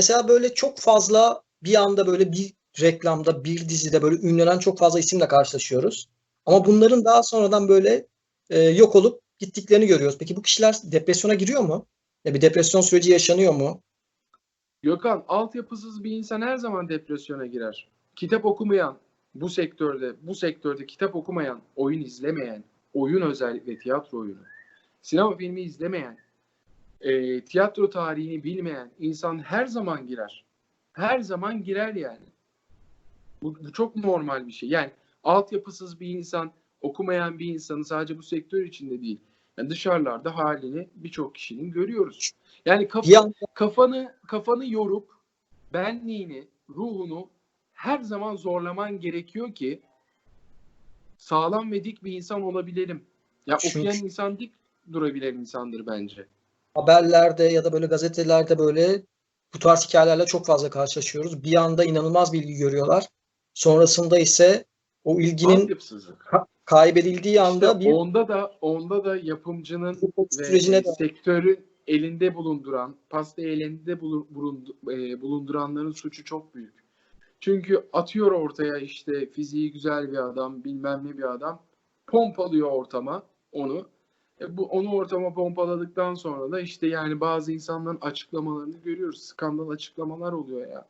Mesela böyle çok fazla bir anda böyle bir reklamda, bir dizide böyle ünlenen çok fazla isimle karşılaşıyoruz. Ama bunların daha sonradan böyle e, yok olup gittiklerini görüyoruz. Peki bu kişiler depresyona giriyor mu? Ya bir depresyon süreci yaşanıyor mu? Gökhan, altyapısız bir insan her zaman depresyona girer. Kitap okumayan, bu sektörde, bu sektörde kitap okumayan, oyun izlemeyen, oyun özellikle tiyatro oyunu, sinema filmi izlemeyen, e, tiyatro tarihini bilmeyen insan her zaman girer. Her zaman girer yani. Bu, bu çok normal bir şey. Yani altyapısız bir insan, okumayan bir insanı sadece bu sektör içinde değil. Yani dışarılarda halini birçok kişinin görüyoruz. Yani kaf- Bir anda kafanı kafanı yorup benliğini, ruhunu her zaman zorlaman gerekiyor ki sağlam ve dik bir insan olabilelim. Ya Çünkü- okuyan insan dik durabilen insandır bence. Haberlerde ya da böyle gazetelerde böyle bu tarz hikayelerle çok fazla karşılaşıyoruz. Bir anda inanılmaz bilgi görüyorlar. Sonrasında ise o ilginin kaybedildiği anda İşte bir onda da onda da yapımcının ve sürecine de sektörün elinde bulunduran, pastayı elinde bulundu- e, bulunduranların suçu çok büyük. Çünkü atıyor ortaya işte fiziği güzel bir adam, bilmem ne bir adam, pompalıyor ortama onu. E bu onu ortama pompaladıktan sonra da işte yani bazı insanların açıklamalarını görüyoruz. Skandal açıklamalar oluyor ya.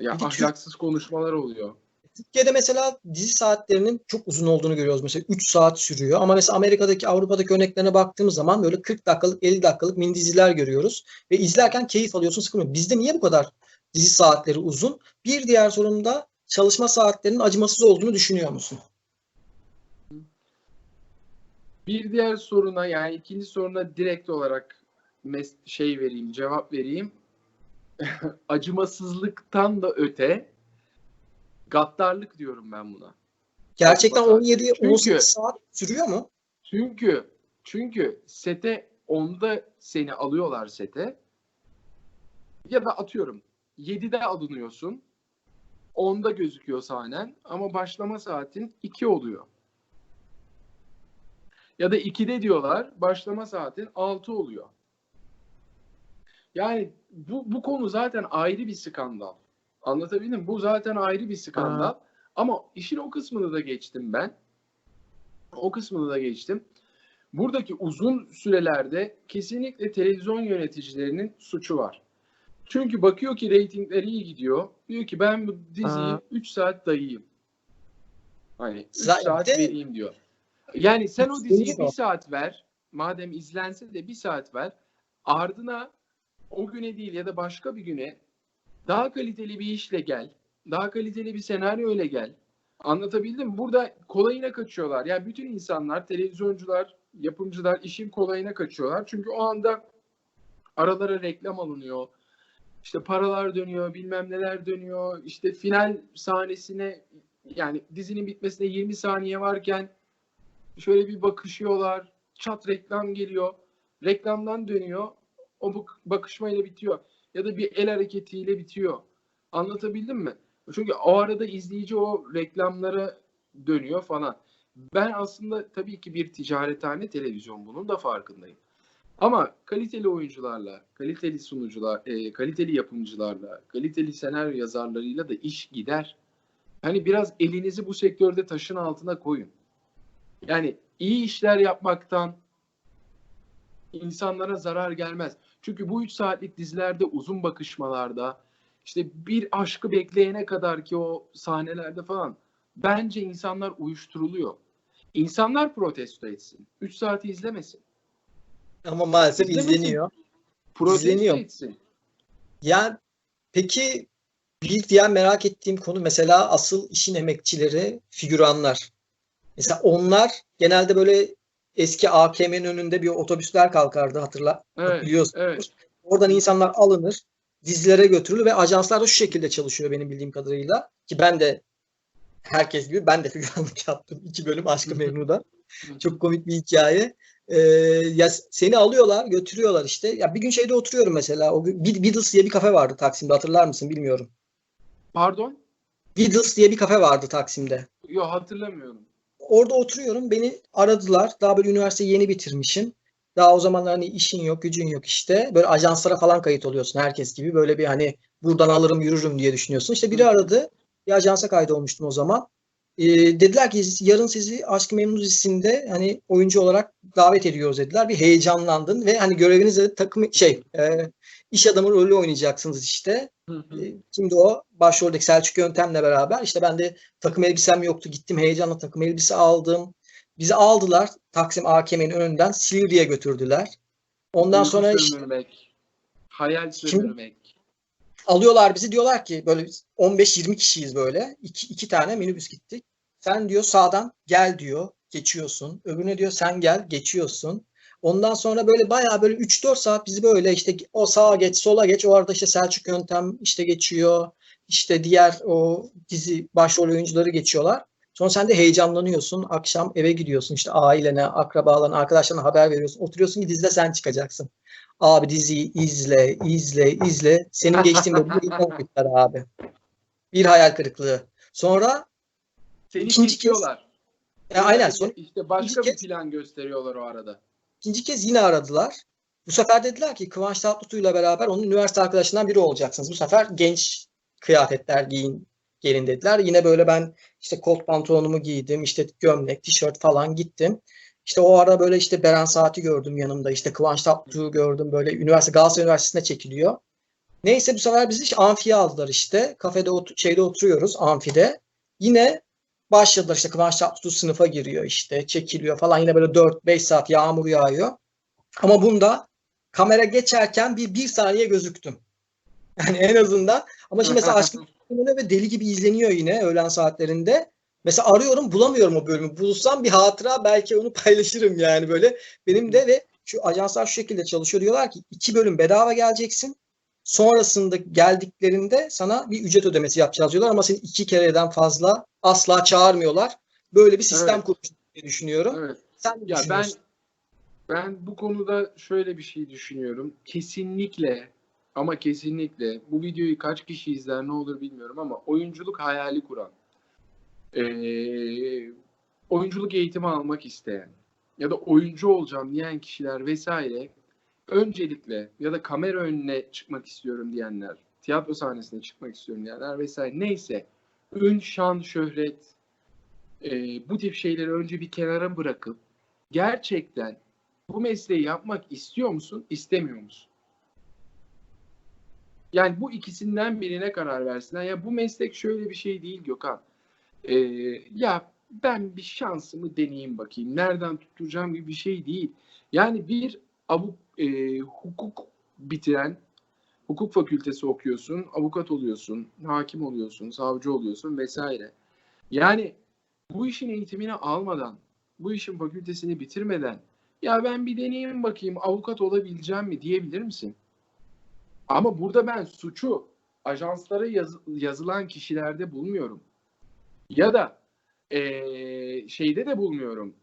Ya Türk- ahlaksız konuşmalar oluyor. Türkiye'de mesela dizi saatlerinin çok uzun olduğunu görüyoruz. Mesela 3 saat sürüyor. Ama mesela Amerika'daki, Avrupa'daki örneklerine baktığımız zaman böyle 40 dakikalık, 50 dakikalık mini diziler görüyoruz. Ve izlerken keyif alıyorsun, sıkılmıyor. Bizde niye bu kadar dizi saatleri uzun? Bir diğer sorun da çalışma saatlerinin acımasız olduğunu düşünüyor musun? Bir diğer soruna yani ikinci soruna direkt olarak şey vereyim, cevap vereyim. Acımasızlıktan da öte gaddarlık diyorum ben buna. Gerçekten Çalışma 17 saatleri. 18 Çünkü- saat sürüyor mu? Çünkü çünkü sete onda seni alıyorlar sete ya da atıyorum 7'de alınıyorsun 10'da gözüküyor sahnen ama başlama saatin 2 oluyor. Ya da 2'de diyorlar başlama saatin 6 oluyor. Yani bu, bu konu zaten ayrı bir skandal. Anlatabildim mi? Bu zaten ayrı bir skandal. Ama işin o kısmını da geçtim ben. O kısmını da geçtim. Buradaki uzun sürelerde kesinlikle televizyon yöneticilerinin suçu var. Çünkü bakıyor ki reytingler iyi gidiyor. Diyor ki ben bu diziyi Aa. 3 saat dayayayım. Hani 3 Zaten- saat vereyim diyor. Yani sen o diziyi bir saat ver. Madem izlense de bir saat ver. Ardına o güne değil ya da başka bir güne daha kaliteli bir işle gel. Daha kaliteli bir senaryo ile gel. Anlatabildim? Burada kolayına kaçıyorlar. Yani bütün insanlar, televizyoncular, yapımcılar işin kolayına kaçıyorlar. Çünkü o anda aralara reklam alınıyor. İşte paralar dönüyor, bilmem neler dönüyor. İşte final sahnesine yani dizinin bitmesine 20 saniye varken şöyle bir bakışıyorlar. Çat reklam geliyor. Reklamdan dönüyor. O bak- bakışmayla bitiyor. Ya da bir el hareketiyle bitiyor. Anlatabildim mi? Çünkü o arada izleyici o reklamlara dönüyor falan. Ben aslında tabii ki bir ticarethane televizyon bunun da farkındayım. Ama kaliteli oyuncularla, kaliteli sunucular, e, kaliteli yapımcılarla, kaliteli senaryo yazarlarıyla da iş gider. Hani biraz elinizi bu sektörde taşın altına koyun. Yani iyi işler yapmaktan insanlara zarar gelmez. Çünkü bu 3 saatlik dizilerde uzun bakışmalarda işte bir aşkı bekleyene kadar ki o sahnelerde falan bence insanlar uyuşturuluyor. İnsanlar protesto etsin. 3 saati izlemesin. Ama maalesef İzlemesin. izleniyor. Protesto İzleniyor. etsin. Yani peki bir diğer merak ettiğim konu mesela asıl işin emekçileri, figüranlar. Mesela onlar genelde böyle eski AKM'nin önünde bir otobüsler kalkardı hatırla Evet, biliyorsun. evet. Oradan insanlar alınır, dizilere götürülür ve ajanslar da şu şekilde çalışıyor benim bildiğim kadarıyla. Ki ben de herkes gibi ben de figüranlık yaptım. iki bölüm Aşkı Memnu'da. Çok komik bir hikaye. Ee, ya seni alıyorlar, götürüyorlar işte. Ya bir gün şeyde oturuyorum mesela. O gün Beatles diye bir kafe vardı Taksim'de. Hatırlar mısın bilmiyorum. Pardon? Beatles diye bir kafe vardı Taksim'de. Yok hatırlamıyorum. Orada oturuyorum. Beni aradılar. Daha böyle üniversiteyi yeni bitirmişim. Daha o zaman hani işin yok, gücün yok işte. Böyle ajanslara falan kayıt oluyorsun herkes gibi. Böyle bir hani buradan alırım yürürüm diye düşünüyorsun. İşte biri aradı. Bir ajansa kaydolmuştum o zaman. Ee, dediler ki yarın sizi Aşk-ı Memnu dizisinde hani oyuncu olarak davet ediyoruz dediler. Bir heyecanlandın ve hani görevinizde de takım şey e, iş adamı rolü oynayacaksınız işte. E, Kimdi o? Başroldeki Selçuk Yöntem'le beraber. İşte ben de takım elbisem yoktu. Gittim heyecanla takım elbise aldım. Bizi aldılar Taksim AKM'nin önünden Silivri'ye götürdüler. Ondan sonra işte sömürmek, hayal sömürmek. alıyorlar bizi diyorlar ki böyle 15-20 kişiyiz böyle. İki, iki tane minibüs gittik. Sen diyor sağdan gel diyor geçiyorsun. Öbürüne diyor sen gel geçiyorsun. Ondan sonra böyle bayağı böyle 3-4 saat bizi böyle işte o sağa geç sola geç o arada işte Selçuk Yöntem işte geçiyor. İşte diğer o dizi başrol oyuncuları geçiyorlar. Sonra sen de heyecanlanıyorsun. Akşam eve gidiyorsun işte ailene, akrabalarına, arkadaşlarına haber veriyorsun. Oturuyorsun ki dizide sen çıkacaksın. Abi diziyi izle, izle, izle. Senin geçtiğin ilk biter abi. Bir hayal kırıklığı. Sonra Seni İkinci kez- e, aynen sonra İşte başka bir plan gösteriyorlar o arada. İkinci kez yine aradılar. Bu sefer dediler ki Kıvanç Tatlıtuğ'yla beraber onun üniversite arkadaşından biri olacaksınız. Bu sefer genç kıyafetler giyin gelin dediler. Yine böyle ben işte kot pantolonumu giydim, işte gömlek, tişört falan gittim. İşte o ara böyle işte Beren Saat'i gördüm yanımda. İşte Kıvanç Tatlıtuğ'u gördüm böyle üniversite Galatasaray Üniversitesi'nde çekiliyor. Neyse bu sefer bizi işte amfiye aldılar işte. Kafede ot- şeyde oturuyoruz amfide. Yine başladılar işte Kıvanç Tatlıtuğ sınıfa giriyor işte çekiliyor falan. Yine böyle 4-5 saat yağmur yağıyor. Ama bunda kamera geçerken bir bir saniye gözüktüm. Yani en azından. Ama şimdi mesela Aşkın ve deli gibi izleniyor yine öğlen saatlerinde. Mesela arıyorum bulamıyorum o bölümü. Bulsam bir hatıra belki onu paylaşırım yani böyle. Benim de ve şu ajanslar şu şekilde çalışıyor. Diyorlar ki iki bölüm bedava geleceksin. Sonrasında geldiklerinde sana bir ücret ödemesi yapacağız diyorlar ama seni iki kereden fazla asla çağırmıyorlar. Böyle bir sistem Evet. kurmuş diye düşünüyorum. Evet. Sen Ya ben ben bu konuda şöyle bir şey düşünüyorum. Kesinlikle ama kesinlikle bu videoyu kaç kişi izler ne olur bilmiyorum ama oyunculuk hayali kuran, eee, oyunculuk eğitimi almak isteyen ya da oyuncu olacağım diyen kişiler vesaire öncelikle ya da kamera önüne çıkmak istiyorum diyenler, tiyatro sahnesine çıkmak istiyorum diyenler vesaire neyse ün, şan, şöhret eee, bu tip şeyleri önce bir kenara bırakıp gerçekten bu mesleği yapmak istiyor musun, istemiyor musun? Yani bu ikisinden birine karar versinler. Ya bu meslek şöyle bir şey değil Gökhan. Ee, ya ben bir şansımı deneyeyim bakayım. Nereden tutturacağım gibi bir şey değil. Yani bir avuk, e, hukuk bitiren, hukuk fakültesi okuyorsun, avukat oluyorsun, hakim oluyorsun, savcı oluyorsun vesaire. Yani bu işin eğitimini almadan, bu işin fakültesini bitirmeden ya ben bir deneyeyim bakayım avukat olabileceğim mi diyebilir misin? Ama burada ben suçu ajanslara yaz- yazılan kişilerde bulmuyorum. Ya da eee, şeyde de bulmuyorum.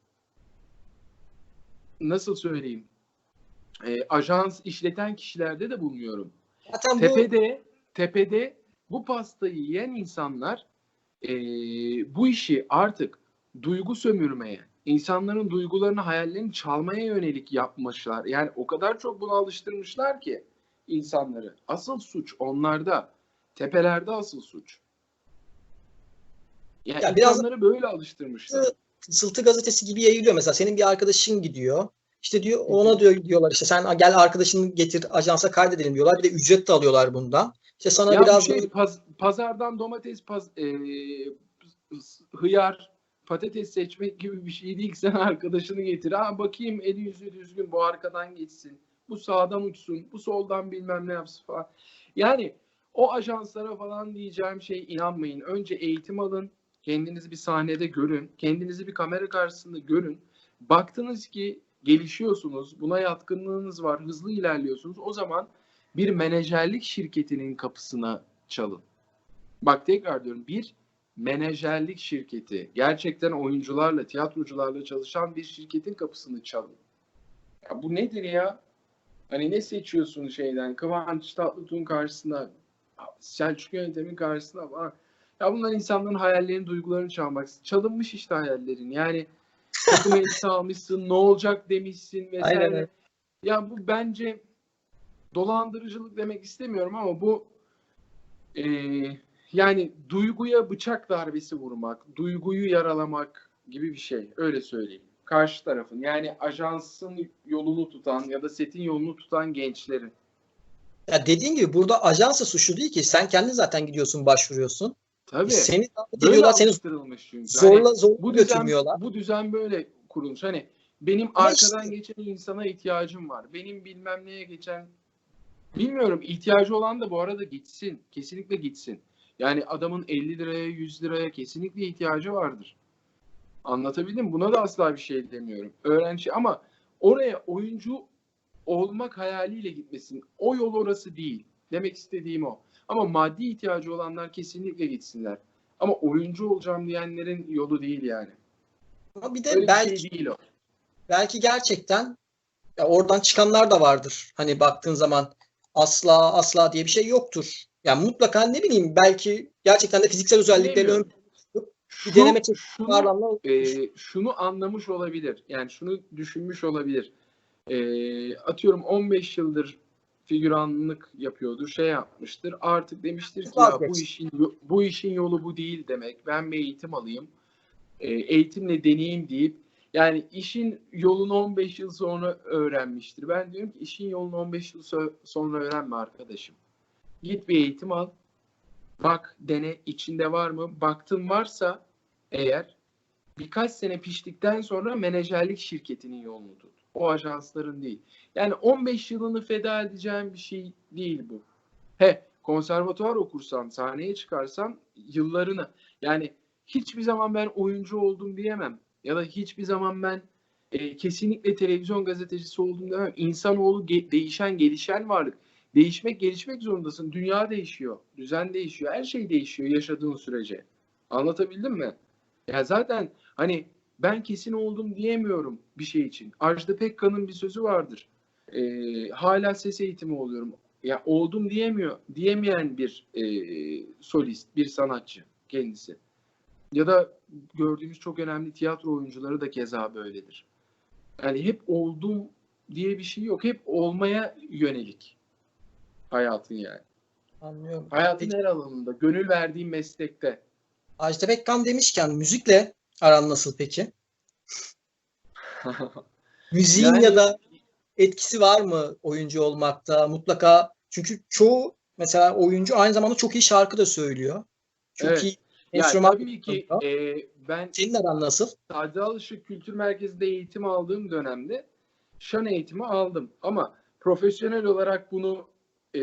Nasıl söyleyeyim? Eee, ajans işleten kişilerde de bulmuyorum. Zaten bu Tepede tepede bu pastayı yiyen insanlar eee, bu işi artık duygu sömürmeye, insanların duygularını, hayallerini çalmaya yönelik yapmışlar. Yani o kadar çok buna alıştırmışlar ki insanları. Asıl suç onlarda. Tepelerde asıl suç. Yani Ya biraz- insanları böyle alıştırmışlar. Sıltı gazetesi gibi yayılıyor mesela. Senin bir arkadaşın gidiyor. İşte diyor ona diyor diyorlar işte sen gel arkadaşını getir ajansa kaydedelim diyorlar. Bir de ücret de alıyorlar bundan. İşte sana Ya biraz şey paz- pazardan domates, paz, e, hıyar, patates seçmek gibi bir şey değil ki sen arkadaşını getir. Ha bakayım eli yüzü düzgün bu arkadan geçsin. Bu sağdan uçsun. Bu soldan bilmem ne yapsın falan. Yani o ajanslara falan diyeceğim şey inanmayın. Önce eğitim alın. Kendinizi bir sahnede görün. Kendinizi bir kamera karşısında görün. Baktınız ki gelişiyorsunuz. Buna yatkınlığınız var. Hızlı ilerliyorsunuz. O zaman bir menajerlik şirketinin kapısına çalın. Bak tekrar diyorum bir menajerlik şirketi gerçekten oyuncularla, tiyatrocularla çalışan bir şirketin kapısını çalın. Ya bu nedir ya? Hani ne seçiyorsun şeyden? Kıvanç Tatlıtuğ'un karşısına, Selçuk Yöntem'in karşısına falan. Ya bunlar insanların hayallerini, duygularını çalmak. Çalınmış işte hayallerin. Yani takım elbise almışsın, ne olacak demişsin vesaire. Aynen. Ya bu bence dolandırıcılık demek istemiyorum ama bu e, yani duyguya bıçak darbesi vurmak, duyguyu yaralamak gibi bir şey. Öyle söyleyeyim. Karşı tarafın yani ajansın yolunu tutan ya da setin yolunu tutan gençlerin. Ya dediğin gibi burada ajansa suçlu değil ki. Sen kendin zaten gidiyorsun, başvuruyorsun. Tabii. Seni davet ediyorlar, seni çünkü. Zorla zorla bu düzen, götürmüyorlar. bu düzen böyle kurulmuş. Hani benim Ama arkadan işte- geçen insana ihtiyacım var. Benim bilmem neye geçen bilmiyorum ihtiyacı olan da bu arada gitsin. Kesinlikle gitsin. Yani adamın 50 liraya 100 liraya kesinlikle ihtiyacı vardır. Anlatabildim? Buna da asla bir şey demiyorum. Öğrenci ama oraya oyuncu olmak hayaliyle gitmesin. O yol orası değil. Demek istediğim o. Ama maddi ihtiyacı olanlar kesinlikle gitsinler. Ama oyuncu olacağım diyenlerin yolu değil yani. Ama bir de Öyle belki bir şey değil o. belki gerçekten ya oradan çıkanlar da vardır. Hani baktığın zaman asla asla diye bir şey yoktur. Yani mutlaka ne bileyim belki gerçekten de fiziksel özellikleri ön bir deneme şunu, e, şunu anlamış olabilir. Yani şunu düşünmüş olabilir. E, atıyorum 15 yıldır figüranlık yapıyordur, şey yapmıştır. Artık demiştir ki ya bu işin bu işin yolu bu değil demek. Ben bir eğitim alayım. E, eğitimle deneyeyim deyip yani işin yolunu 15 yıl sonra öğrenmiştir. Ben diyorum ki işin yolunu 15 yıl so- sonra öğrenme arkadaşım. Git bir eğitim al. Bak, dene, içinde var mı? Baktın varsa eğer birkaç sene piştikten sonra menajerlik şirketinin yolunu tut. O ajansların değil. Yani 15 yılını feda edeceğin bir şey değil bu. He, konservatuvar okursan, sahneye çıkarsan yıllarını yani hiçbir zaman ben oyuncu oldum diyemem. Ya da hiçbir zaman ben e, kesinlikle televizyon gazetecisi oldum diyemem. İnsanoğlu ge- değişen, gelişen varlık. Değişmek, gelişmek zorundasın. Dünya değişiyor, düzen değişiyor, her şey değişiyor yaşadığın sürece. Anlatabildim mi? Ya zaten hani ben kesin oldum diyemiyorum bir şey için. Ajda Pekkan'ın bir sözü vardır. Ee, hala ses eğitimi oluyorum. Ya oldum diyemiyor, diyemeyen bir e, solist, bir sanatçı kendisi. Ya da gördüğümüz çok önemli tiyatro oyuncuları da keza böyledir. Yani hep oldum diye bir şey yok. Hep olmaya yönelik hayatın yani. anlıyorum. Hayatın Peki, her alanında, gönül verdiğin meslekte. Ajda Pekkan demişken müzikle aran nasıl peki? Müziğin Yani- ya da etkisi var mı oyuncu olmakta? Mutlaka çünkü çoğu mesela oyuncu aynı zamanda çok iyi şarkı da söylüyor. Çok Evet. iyi enstrüman tabii ki e, ben Senin aran nasıl? Sade Alışık Kültür Merkezi'nde eğitim aldığım dönemde şan eğitimi aldım. Ama profesyonel olarak bunu e,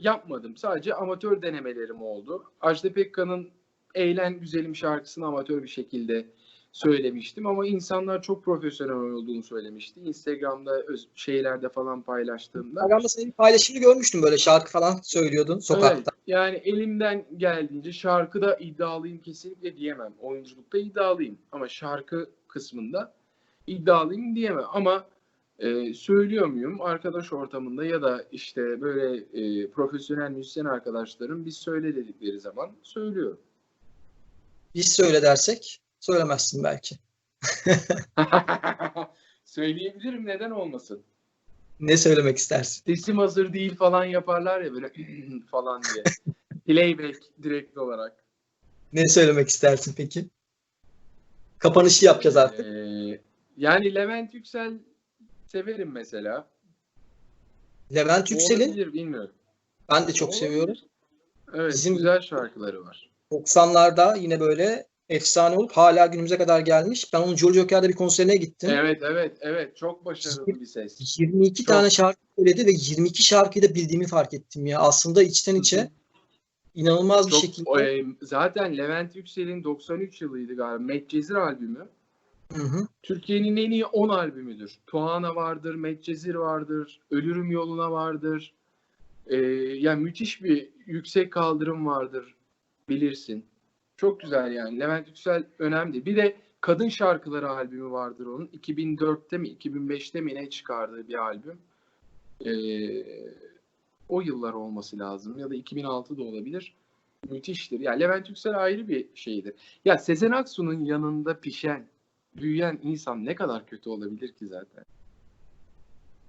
yapmadım. Sadece amatör denemelerim oldu. Ajda Pekkan'ın Eğlen Güzelim şarkısını amatör bir şekilde söylemiştim. Ama insanlar çok profesyonel olduğunu söylemişti. Instagram'da öz- şeylerde falan paylaştığımda. Instagram'da senin paylaşımını görmüştüm böyle şarkı falan söylüyordun sokakta. Evet, yani elimden geldiğince şarkıda iddialıyım kesinlikle diyemem. Oyunculukta iddialıyım ama şarkı kısmında iddialıyım diyemem. Ama e, söylüyor muyum arkadaş ortamında ya da işte böyle e, profesyonel müzisyen arkadaşlarım biz söyle dedikleri zaman söylüyorum. Biz söyle dersek söylemezsin belki. Söyleyebilirim neden olmasın. Ne söylemek istersin? Sesim hazır değil falan yaparlar ya böyle falan diye. Playback direkt olarak. Ne söylemek istersin peki? Kapanışı yapacağız artık. Ee, yani Levent Yüksel severim mesela. Levent Yüksel'in Olabilir, bilmiyorum. ben de çok Olabilir. seviyorum. Evet Bizim- güzel şarkıları var. 90'larda yine böyle efsane olup hala günümüze kadar gelmiş. Ben onun Jolly Joker'de bir konserine gittim. Evet evet evet çok başarılı bir ses. 22 Çok. tane şarkı söyledi ve 22 şarkıyı da bildiğimi fark ettim ya. Aslında içten içe inanılmaz bir Çok, şekilde. e, zaten Levent Yüksel'in 93 yılıydı galiba. Medcezir albümü. Hı hı. Türkiye'nin en iyi 10 albümüdür. Tuana vardır, Medcezir vardır, Ölürüm Yoluna vardır. Ee, yani müthiş bir yüksek kaldırım vardır bilirsin. Çok güzel yani. Levent Yüksel önemli. Bir de kadın şarkıları albümü vardır onun. 2004'te mi 2005'te mi ne çıkardığı bir albüm. Ee, o yıllar olması lazım ya da 2006'da olabilir. Müthiştir. Ya Levent Yüksel ayrı bir şeydir. Ya Sezen Aksu'nun yanında pişen, büyüyen insan ne kadar kötü olabilir ki zaten?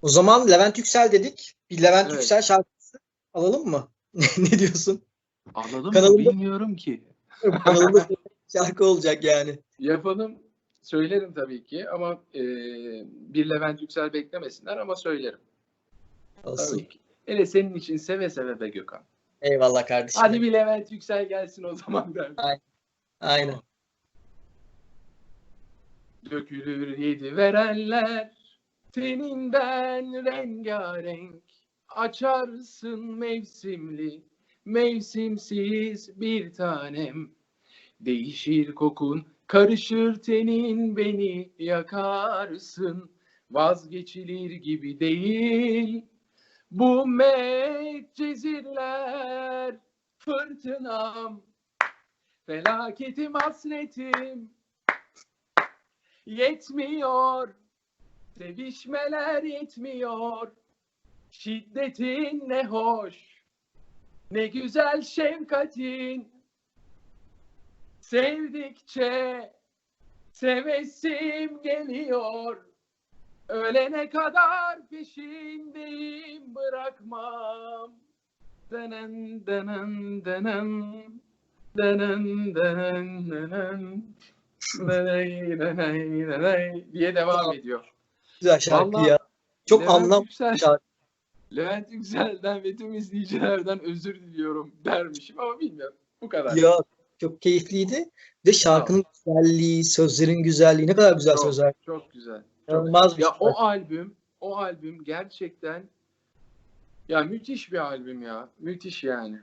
O zaman Levent Yüksel dedik. Bir Levent Evet. Yüksel şarkısı alalım mı? ne diyorsun? Anladın mı? Kanalımda- Bilmiyorum ki. Kanalımda şarkı olacak yani. Yapalım. Söylerim tabii ki ama e, bir Levent Yüksel beklemesinler ama söylerim. Olsun. Tabii ki. Hele senin için seve seve be Gökhan. Eyvallah kardeşim. Hadi bir Levent Yüksel gelsin o zaman derdim. Aynen. Dökülür yedi verenler teninden rengarenk açarsın mevsimli mevsimsiz bir tanem değişir kokun karışır tenin beni yakarsın vazgeçilir gibi değil bu medcezirler fırtınam felaketim hasretim yetmiyor. Sevişmeler yetmiyor. Şiddetin ne hoş. Ne güzel şefkatin. Sevdikçe sevesim geliyor. Ölene kadar peşindeyim bırakmam. Denen denen denen denen denen denen Neney, neney, neney diye devam ediyor. Güzel şarkı Vallahi ya. Çok Levent anlam Yüksel- şarkı. Levent Yüksel'den ve tüm izleyicilerden özür diliyorum dermişim ama bilmiyorum. Bu kadar. Ya çok keyifliydi. Ve şarkının güzelliği, sözlerin güzelliği ne kadar güzel Çok, sözler. Çok güzel. Çok bir Ya o albüm, o albüm gerçekten ya müthiş bir albüm ya. Müthiş yani.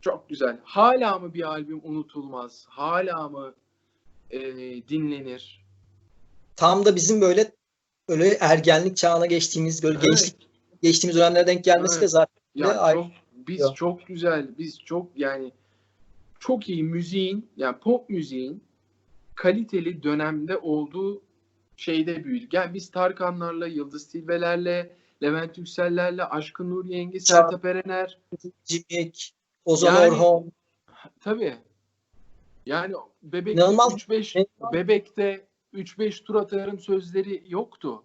Çok güzel. Hala mı bir albüm unutulmaz? Hala mı e, dinlenir? Tam da bizim böyle böyle ergenlik çağına geçtiğimiz böyle Evet. gençlik geçtiğimiz dönemlere denk gelmesi Evet. de zaten Ya ay- çok biz Ya. çok güzel, biz çok yani çok iyi müziğin yani pop müziğin kaliteli dönemde olduğu şeyde büyüdük. Yani biz Tarkanlarla, Yıldız Tilbelerle, Levent Yüksellerle, Aşkın Nur Yengi, Sertab Erener Cimik, Ozan Yani- Orhon. tabii. Yani İnanılmaz. 3-5 İnanılmaz. Bebek'te 3-5 tur atarım sözleri yoktu.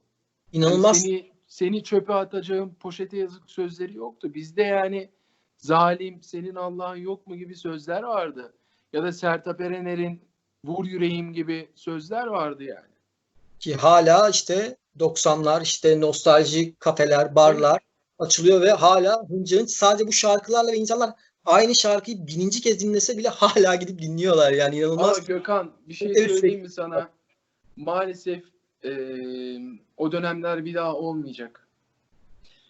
Yani İnanılmaz. seni seni çöpe atacağım poşete yazık sözleri yoktu. Bizde yani zalim senin Allah'ın yok mu gibi sözler vardı. Ya da Sertab Erener'in vur yüreğim gibi sözler vardı yani. ki hala işte 90'lar işte nostalji kafeler, barlar açılıyor ve hala hınca hınç sadece bu şarkılarla ve insanlar aynı şarkıyı bininci kez dinlese bile hala gidip dinliyorlar yani Ama inanılmaz. Gökhan bir şey Evet, söyleyeyim mi sana? Maalesef eee, o dönemler bir daha olmayacak.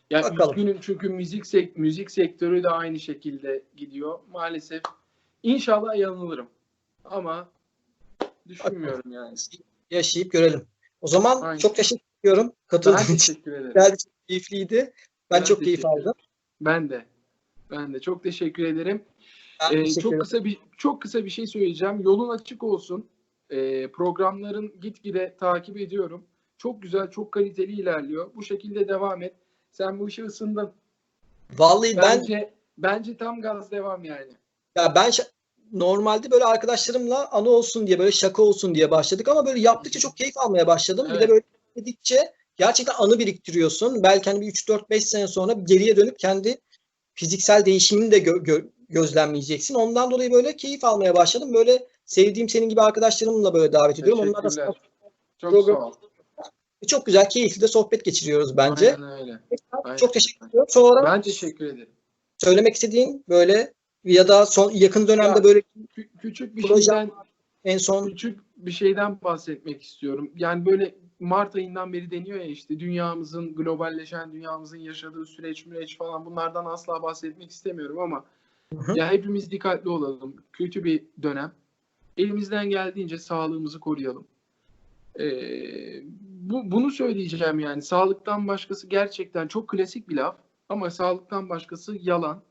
Ya Bakalım. üzgünüm çünkü müzik sek müzik sektörü de aynı şekilde gidiyor. Maalesef inşallah yanılırım. Ama düşünmüyorum yani. Yaşayıp görelim. O zaman Aynen. çok teşekkür ediyorum. Katıldığın için. teşekkür ederim. Geldi, çok keyifliydi. Ben, Ben çok keyif aldım. Ben de. Ben de çok teşekkür ederim. Ben Ee, teşekkür çok ederim. kısa bir çok kısa bir şey söyleyeceğim. Yolun açık olsun. Ee, programların gitgide takip ediyorum. Çok güzel, çok kaliteli ilerliyor. Bu şekilde devam et. Sen bu işe ısındın. Vallahi ben Bence bence tam gaz devam yani. ya ben normalde böyle arkadaşlarımla anı olsun diye böyle şaka olsun diye başladık ama böyle yaptıkça çok keyif almaya başladım. Bir de Evet. böyle dedikçe gerçekten anı biriktiriyorsun. Belki hani bir 3-4-5 sene sonra geriye dönüp kendi fiziksel değişimini de gö- gö- gözlemleyeceksin. Ondan dolayı böyle keyif almaya başladım. Böyle sevdiğim senin gibi arkadaşlarımla böyle davet ediyorum. Onlar da. Çok program- sağ ol. çok güzel, keyifli de sohbet geçiriyoruz bence. Aynen öyle. aynen. Çok teşekkür ediyorum. Sonra Ben teşekkür ederim. söylemek istediğin böyle ya da son yakın dönemde Ya- böyle Kü- küçük bir Proje- şeyden en son küçük bir şeyden bahsetmek istiyorum. Yani böyle Mart ayından beri deniyor ya işte dünyamızın globalleşen dünyamızın yaşadığı süreç müreç falan bunlardan asla bahsetmek istemiyorum ama Hı hı. ya hepimiz dikkatli olalım. Kötü bir dönem. Elimizden geldiğince sağlığımızı koruyalım. Ee, bu, bunu söyleyeceğim yani. Sağlıktan başkası gerçekten çok klasik bir laf ama sağlıktan başkası yalan.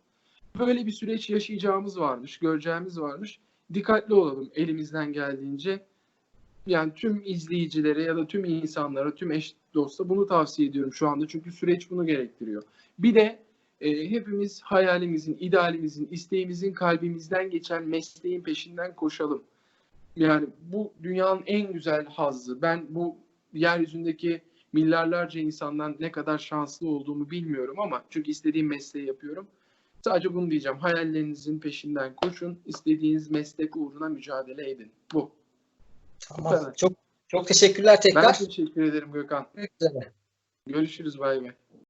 Böyle bir süreç yaşayacağımız varmış, göreceğimiz varmış. Dikkatli olalım elimizden geldiğince. Yani tüm izleyicilere ya da tüm insanlara, tüm eş dosta bunu tavsiye ediyorum şu anda. Çünkü süreç bunu gerektiriyor. Bir de e, hepimiz hayalimizin, idealimizin, isteğimizin kalbimizden geçen mesleğin peşinden koşalım. Yani bu dünyanın en güzel hazzı. Ben bu yeryüzündeki milyarlarca insandan ne kadar şanslı olduğumu bilmiyorum ama çünkü istediğim mesleği yapıyorum. Sadece bunu diyeceğim. Hayallerinizin peşinden koşun. istediğiniz meslek uğruna mücadele edin. Bu. Tamam. kadar. Çok çok teşekkürler Ben tekrar. teşekkür ederim Gökhan. Görüşürüz bay bay.